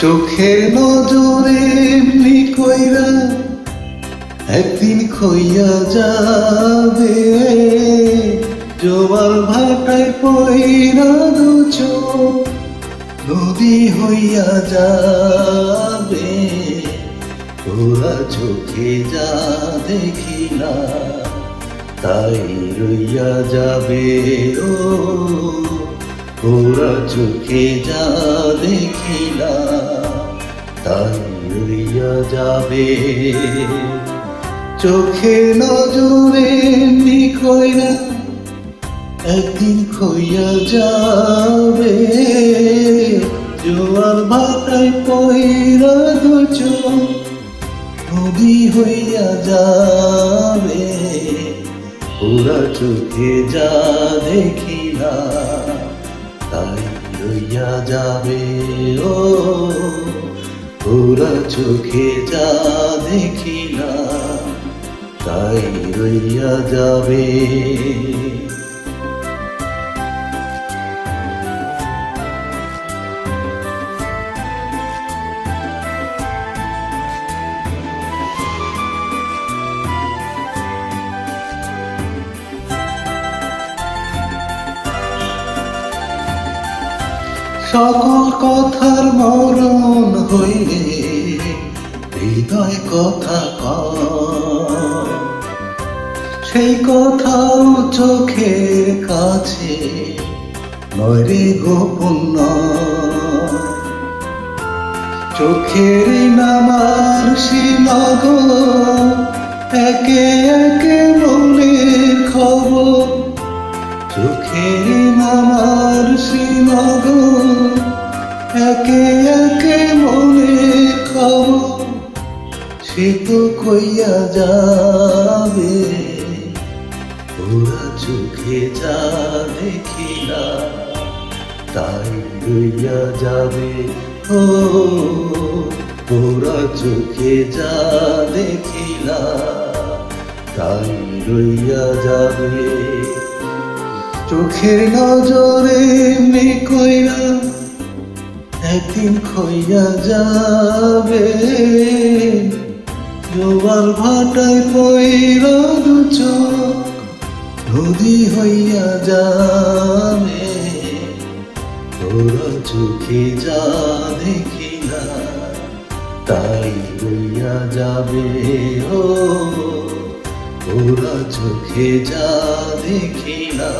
চোখের নজরে এমনি কইরা একদিন খইয়া যাবে। জোয়ার ভাটায় পইরা দু চোখ নদী হইয়া যাবে। তোরা চোখে যা দেখিলা, তাই রইয়া যাবে ও ওরা চোখে যা দেখিলা তাই যাবে। চোখে নজরে নিখইরা একদিন খইয়া যাবে। জোয়ার ভাটায় পয়রা দুচ নদী হইয়া যাবে। ওরা চোখে যা দেখিলা তাই লইয়া যাবে? ও ওরা চোখে যা দেখিলা তাই রইয়া যাবে। সকল কথার মরণ হইলে হৃদয় কথা কয়। সেই কথাও চোখের কাছে নয়রে গোপন। চোখের নামার শিলগ একে একে মনের খবর চোখের নামার শিলগ একে একে মনের খবর সে তো কইয়া যাবে। ওরা চোখে যা দেখিলা তাই লইয়া যাবে। ও, ওরা চোখে যা দেখিলা তাই লইয়া যাবে। চোখের নজরে এমনি কইরা একদিন খইয়া যাবে। জোয়ার ভাটায় পইরা দু চোখ নদী হইয়া যাবে। তোরা চোখে যা দেখিলা তাই রইয়া যাবে ও। ওরা চোখে যা দেখিলা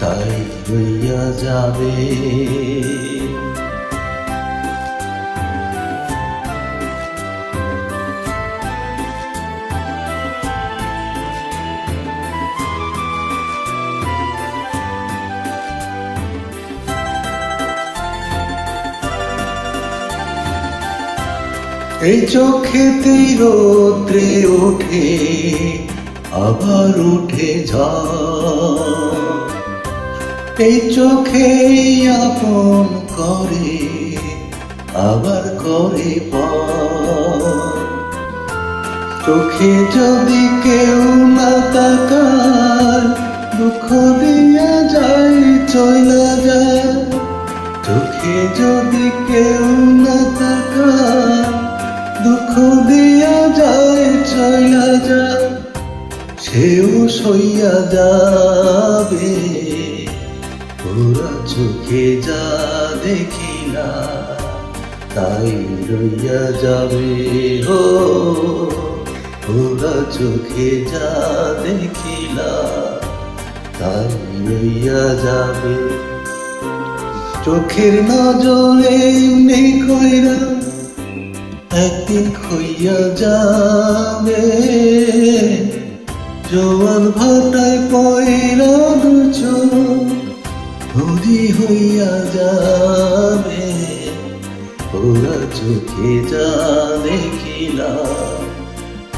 তাই রইয়া যাবে। এই চোখেতেই রোদ্রে ওঠে, আবার উঠে এই চোখে আপন করে, আবার করে চোখে যদি কেউ না তাকায়, দুঃখ দিয়া যায় চলে যায়। চোখে যদি কেউ না দুঃখ যায় সেও সইয়া যাবে। ওরা চোখে যা দেখিলা, তাই রইয়া যাবে হো। ওরা চোখে যা দেখিলা, তাই রইয়া যাবে। চোখের নজরে এমনি কইরা একদিন খইয়া যাবে ভাটায় পয়রা দুচ হইয়া যাবে ওরা চোখে যা দেখিলা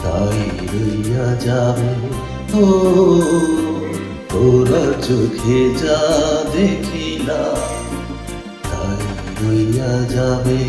তাই রইয়া যাবে। ও, ওরা চোখে যা দেখিলা তাই রইয়া যাবে।